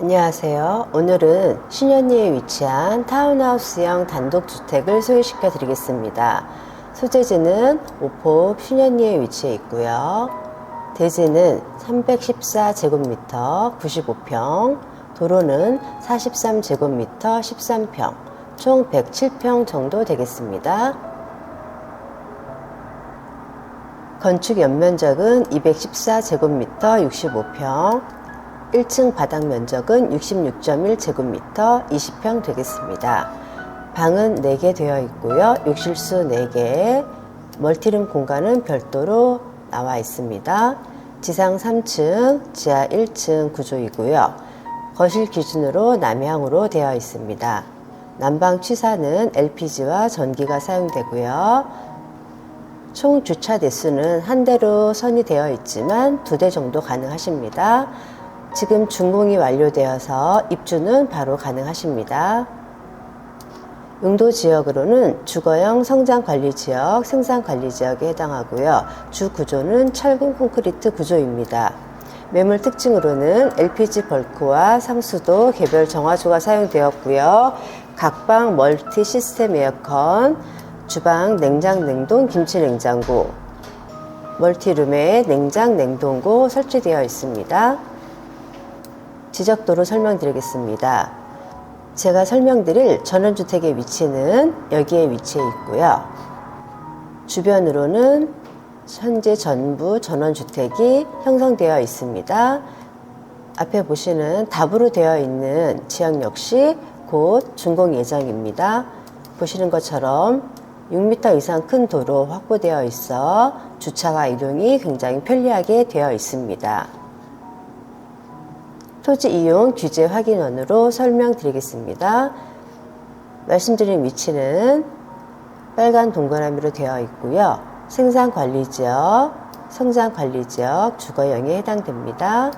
안녕하세요. 오늘은 신현리에 위치한 타운하우스형 단독주택을 소개시켜 드리겠습니다. 소재지는 오포 신현리에 위치해 있고요. 대지는 314제곱미터 95평, 도로는 43제곱미터 13평, 총 107평 정도 되겠습니다. 건축 연면적은 214제곱미터 65평, 1층 바닥 면적은 66.1제곱미터 20평 되겠습니다. 방은 4개 되어 있고요. 욕실수 4개, 멀티룸 공간은 별도로 나와 있습니다. 지상 3층, 지하 1층 구조이고요. 거실 기준으로 남향으로 되어 있습니다. 난방 취사는 LPG와 전기가 사용되고요. 총 주차 대수는 한 대로 선이 되어 있지만 두 대 정도 가능하십니다. 지금 준공이 완료되어서 입주는 바로 가능하십니다. 용도 지역으로는 주거형 성장관리지역, 생산관리지역에 해당하고요. 주 구조는 철근 콘크리트 구조입니다. 매물 특징으로는 LPG 벌크와 상수도 개별 정화조가 사용되었고요. 각방 멀티 시스템 에어컨, 주방 냉장 냉동 김치 냉장고, 멀티룸에 냉장 냉동고 설치되어 있습니다. 지적도로 설명드리겠습니다. 제가 설명드릴 전원주택의 위치는 여기에 위치해 있고요. 주변으로는 현재 전부 전원주택이 형성되어 있습니다. 앞에 보시는 답으로 되어 있는 지역 역시 곧 준공 예정입니다. 보시는 것처럼 6m 이상 큰 도로 확보되어 있어 주차가 이동이 굉장히 편리하게 되어 있습니다. 토지 이용 규제 확인원으로 설명드리겠습니다. 말씀드린 위치는 빨간 동그라미로 되어 있고요. 생산관리지역, 성장관리지역, 주거형에 해당됩니다.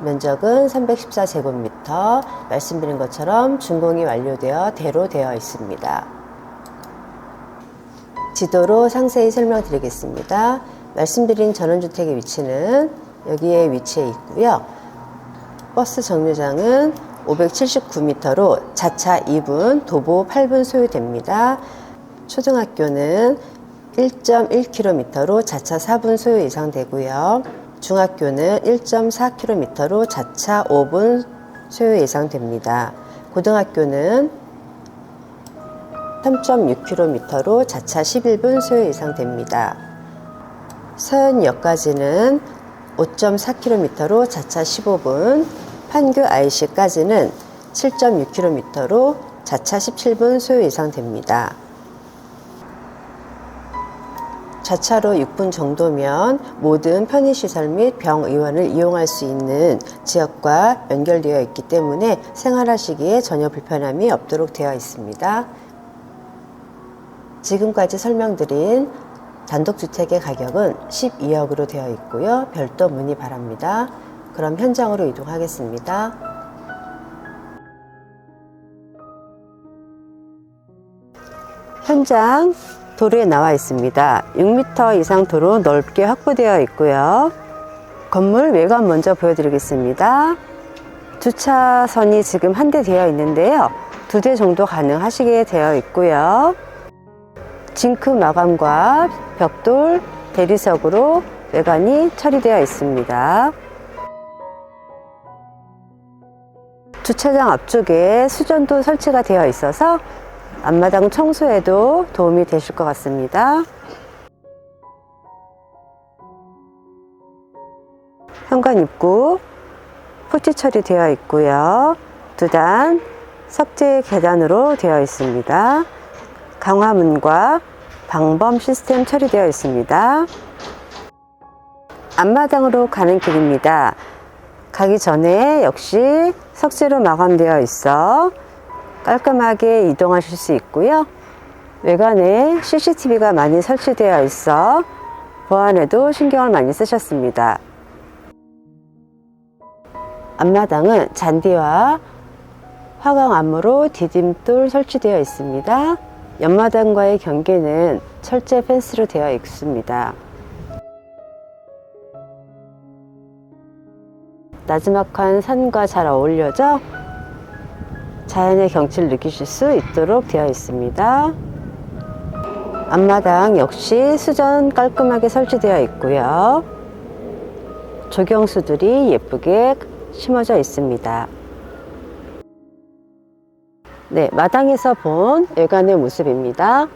면적은 314제곱미터, 말씀드린 것처럼 준공이 완료되어 대로 되어 있습니다. 지도로 상세히 설명드리겠습니다. 말씀드린 전원주택의 위치는 여기에 위치해 있고요. 버스 정류장은 579m로 자차 2분, 도보 8분 소요됩니다. 초등학교는 1.1km로 자차 4분 소요 이상 되고요. 중학교는 1.4km로 자차 5분 소요 예상 됩니다. 고등학교는 3.6km로 자차 11분 소요 예상 됩니다. 서현역까지는 5.4km로 자차 15분, 판교 IC까지는 7.6km로 자차 17분 소요 예상됩니다. 자차로 6분 정도면 모든 편의시설 및 병의원을 이용할 수 있는 지역과 연결되어 있기 때문에 생활하시기에 전혀 불편함이 없도록 되어 있습니다. 지금까지 설명드린 단독주택의 가격은 12억으로 되어 있고요. 별도 문의 바랍니다. 그럼 현장으로 이동하겠습니다. 현장 도로에 나와 있습니다. 6m 이상 도로 넓게 확보되어 있고요. 건물 외관 먼저 보여드리겠습니다. 주차선이 지금 한 대 되어 있는데요. 두 대 정도 가능하시게 되어 있고요. 징크 마감과 벽돌 대리석으로 외관이 처리되어 있습니다. 주차장 앞쪽에 수전도 설치가 되어 있어서 앞마당 청소에도 도움이 되실 것 같습니다. 현관 입구 포치 처리되어 있고요. 두단 석재 계단으로 되어 있습니다. 강화문과 방범 시스템 처리되어 있습니다. 앞마당으로 가는 길입니다. 가기 전에 역시 석재로 마감되어 있어 깔끔하게 이동하실 수 있고요. 외관에 CCTV가 많이 설치되어 있어 보안에도 신경을 많이 쓰셨습니다. 앞마당은 잔디와 화강암으로 디딤돌 설치되어 있습니다. 옆마당과의 경계는 철제 펜스로 되어 있습니다. 나지막한 산과 잘 어울려져 자연의 경치를 느끼실 수 있도록 되어 있습니다. 앞마당 역시 수전 깔끔하게 설치되어 있고요. 조경수들이 예쁘게 심어져 있습니다. 네, 마당에서 본 외관의 모습입니다.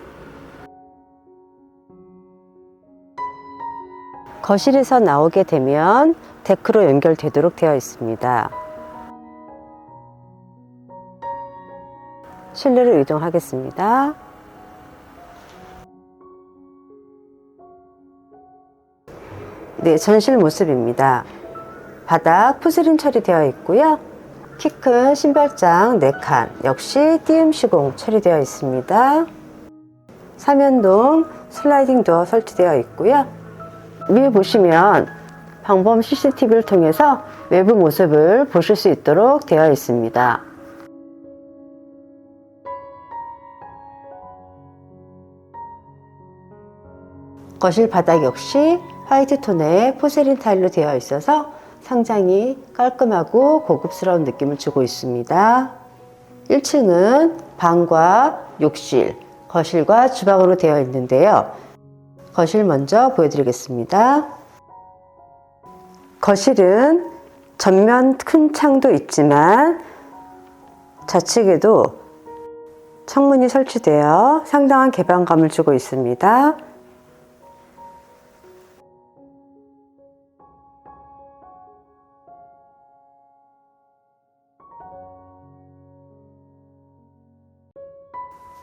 거실에서 나오게 되면 데크로 연결되도록 되어 있습니다. 실내로 이동하겠습니다. 네, 전실 모습입니다. 바닥 푸스린 처리되어 있고요. 키 큰 신발장 4칸, 역시 띄움 시공 처리되어 있습니다. 사면동 슬라이딩 도어 설치되어 있고요. 위에 보시면 방범 CCTV를 통해서 외부 모습을 보실 수 있도록 되어 있습니다. 거실 바닥 역시 화이트 톤의 포세린 타일로 되어 있어서 상당히 깔끔하고 고급스러운 느낌을 주고 있습니다. 1층은 방과 욕실, 거실과 주방으로 되어 있는데요. 거실 먼저 보여드리겠습니다. 거실은 전면 큰 창도 있지만 좌측에도 창문이 설치되어 상당한 개방감을 주고 있습니다.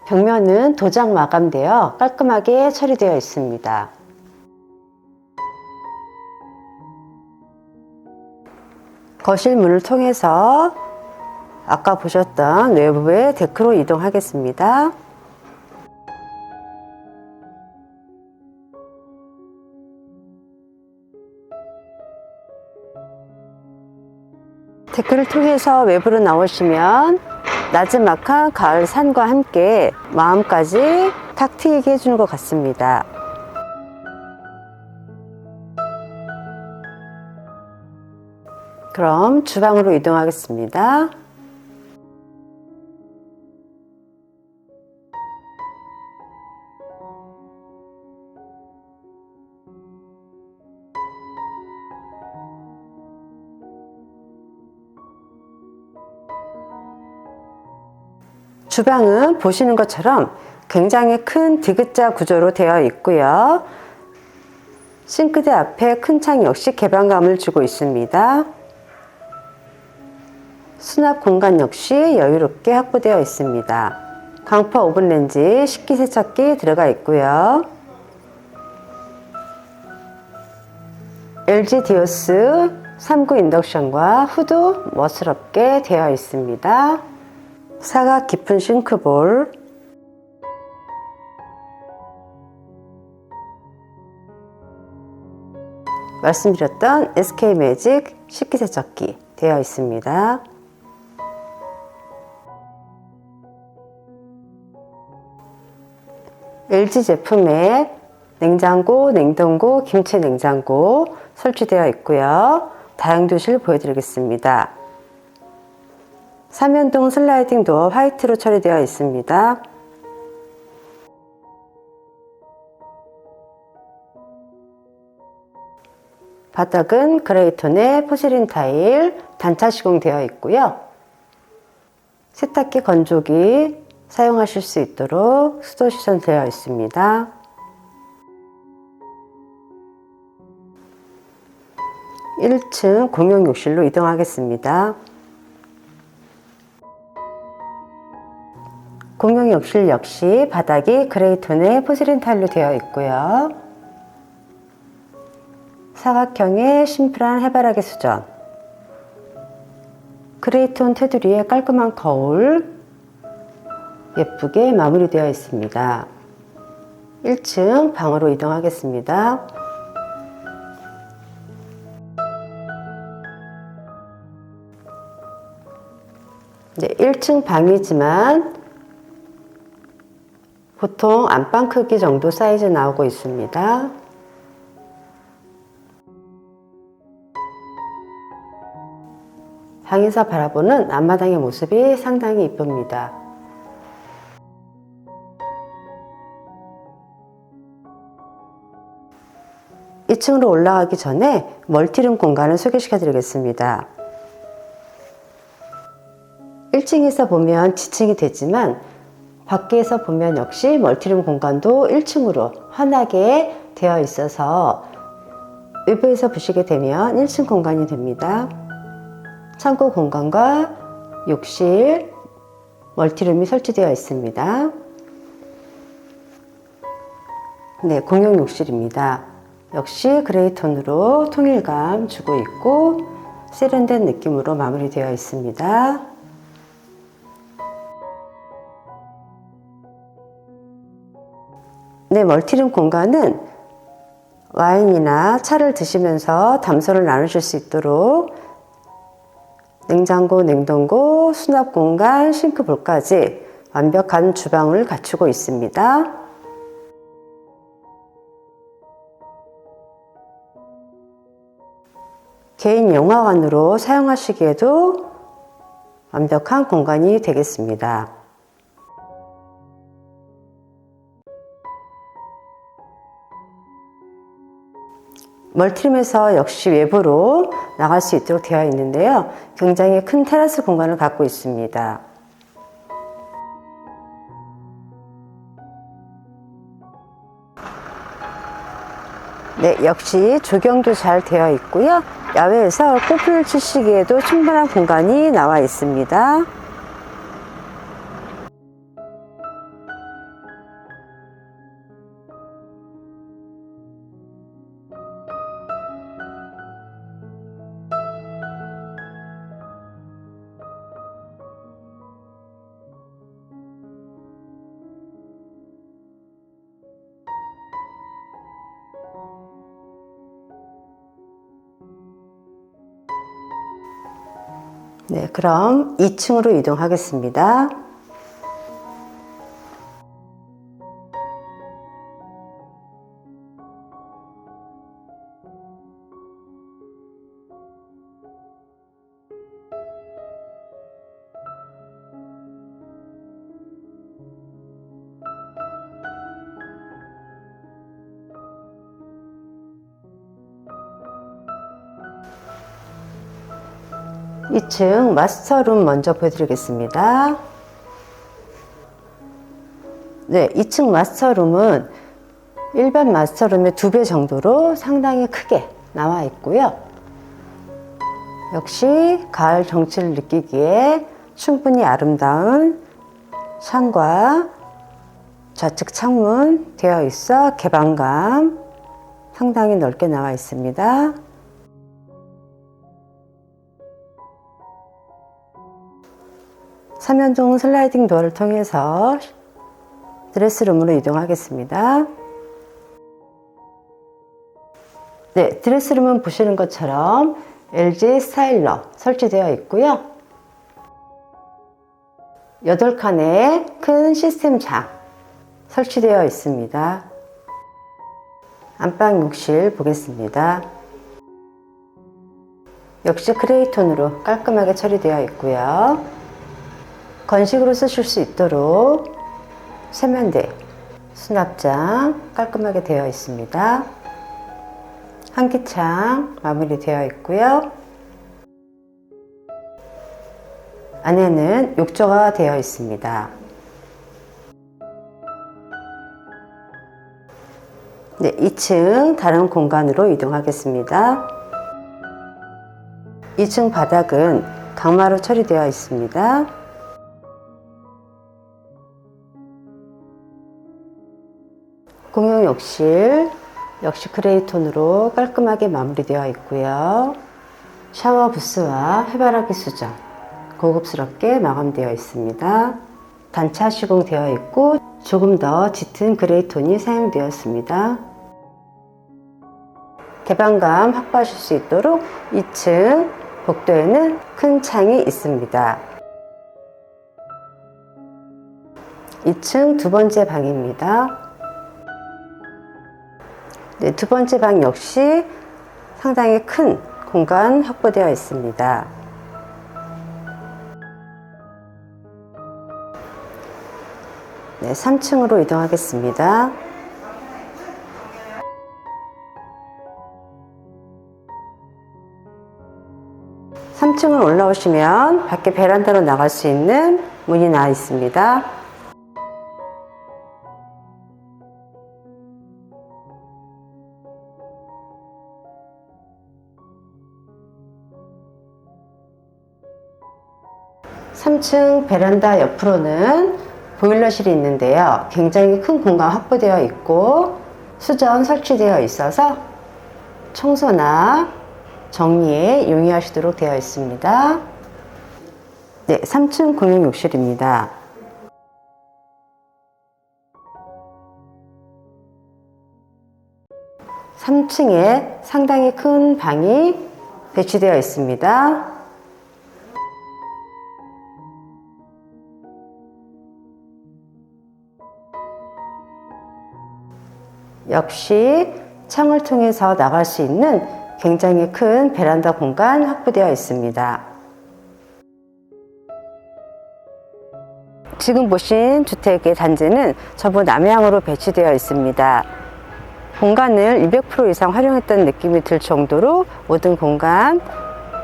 벽면은 도장 마감되어 깔끔하게 처리되어 있습니다. 거실 문을 통해서 아까 보셨던 외부의 데크로 이동하겠습니다. 데크를 통해서 외부로 나오시면 나지막한 가을 산과 함께 마음까지 탁 트이게 해주는 것 같습니다. 그럼 주방으로 이동하겠습니다. 주방은 보시는 것처럼 굉장히 큰 디귿자 구조로 되어 있고요. 싱크대 앞에 큰 창 역시 개방감을 주고 있습니다. 수납 공간 역시 여유롭게 확보되어 있습니다. 강파 오븐렌지 식기세척기 들어가 있고요. LG 디오스 3구 인덕션과 후드 멋스럽게 되어 있습니다. 사각 깊은 싱크볼 말씀드렸던 SK 매직 식기세척기 되어 있습니다. LG 제품에 냉장고, 냉동고, 김치 냉장고 설치되어 있고요. 다용도실 보여드리겠습니다. 삼연동 슬라이딩 도어 화이트로 처리되어 있습니다. 바닥은 그레이톤의 포세린 타일 단차 시공되어 있고요. 세탁기 건조기 사용하실 수 있도록 수도 시전되어 있습니다. (1층) 공용 욕실로 이동하겠습니다. 공용 욕실 역시 바닥이 그레이톤의 포세린 타일로 되어 있고요. 사각형의 심플한 해바라기 수전, 그레이톤 테두리에 깔끔한 거울, 예쁘게 마무리되어 있습니다. 1층 방으로 이동하겠습니다. 이제 1층 방이지만 보통 안방 크기 정도 사이즈 나오고 있습니다. 방에서 바라보는 앞마당의 모습이 상당히 이쁩니다. 2층으로 올라가기 전에 멀티룸 공간을 소개시켜 드리겠습니다. 1층에서 보면 지층이 되지만 밖에서 보면 역시 멀티룸 공간도 1층으로 환하게 되어 있어서 외부에서 보시게 되면 1층 공간이 됩니다. 창고 공간과 욕실, 멀티룸이 설치되어 있습니다. 네, 공용 욕실입니다. 역시 그레이 톤으로 통일감 주고 있고 세련된 느낌으로 마무리되어 있습니다. 네, 멀티룸 공간은 와인이나 차를 드시면서 담소를 나누실 수 있도록 냉장고, 냉동고, 수납 공간, 싱크볼까지 완벽한 주방을 갖추고 있습니다. 개인 영화관으로 사용하시기에도 완벽한 공간이 되겠습니다. 멀티룸에서 역시 외부로 나갈 수 있도록 되어 있는데요. 굉장히 큰 테라스 공간을 갖고 있습니다. 네, 역시 조경도 잘 되어 있고요. 야외에서 골프를 치시기에도 충분한 공간이 나와 있습니다. 네, 그럼 2층으로 이동하겠습니다. 이층 마스터룸 먼저 보여드리겠습니다. 네, 2층 마스터룸은 일반 마스터룸의 두배 정도로 상당히 크게 나와 있고요. 역시 가을 정취를 느끼기에 충분히 아름다운 창과 좌측 창문 되어 있어 개방감 상당히 넓게 나와 있습니다. 삼연동 슬라이딩 도어를 통해서 드레스룸으로 이동하겠습니다. 네, 드레스룸은 보시는 것처럼 LG 스타일러 설치되어 있고요. 8칸의 큰 시스템 장 설치되어 있습니다. 안방 욕실 보겠습니다. 역시 크레이톤으로 깔끔하게 처리되어 있고요. 건식으로 쓰실 수 있도록 세면대, 수납장 깔끔하게 되어 있습니다. 한기창 마무리되어 있고요. 안에는 욕조가 되어 있습니다. 네, 2층 다른 공간으로 이동하겠습니다. 2층 바닥은 강마루 처리되어 있습니다. 욕실 역시 크레이톤으로 깔끔하게 마무리되어 있고요. 샤워 부스와 해바라기 수정 고급스럽게 마감되어 있습니다. 단차 시공되어 있고 조금 더 짙은 그레이톤이 사용되었습니다. 개방감 확보하실 수 있도록 2층 복도에는 큰 창이 있습니다. 2층 두 번째 방입니다. 네, 두 번째 방 역시 상당히 큰 공간 확보되어 있습니다. 네, 3층으로 이동하겠습니다. 3층을 올라오시면 밖에 베란다로 나갈 수 있는 문이 나와 있습니다. 삼층 베란다 옆으로는 보일러실이 있는데요. 굉장히 큰 공간 확보되어 있고 수전 설치되어 있어서 청소나 정리에 용이하시도록 되어 있습니다. 네, 3층 공용 욕실입니다. 삼층에 상당히 큰 방이 배치되어 있습니다. 역시 창을 통해서 나갈 수 있는 굉장히 큰 베란다 공간 확보되어 있습니다. 지금 보신 주택의 단지는 전부 남향으로 배치되어 있습니다. 공간을 200% 이상 활용했다는 느낌이 들 정도로 모든 공간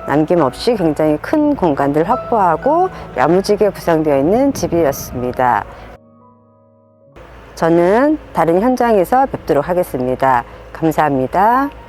남김없이 굉장히 큰 공간들 확보하고 야무지게 구성되어 있는 집이었습니다. 저는 다른 현장에서 뵙도록 하겠습니다. 감사합니다.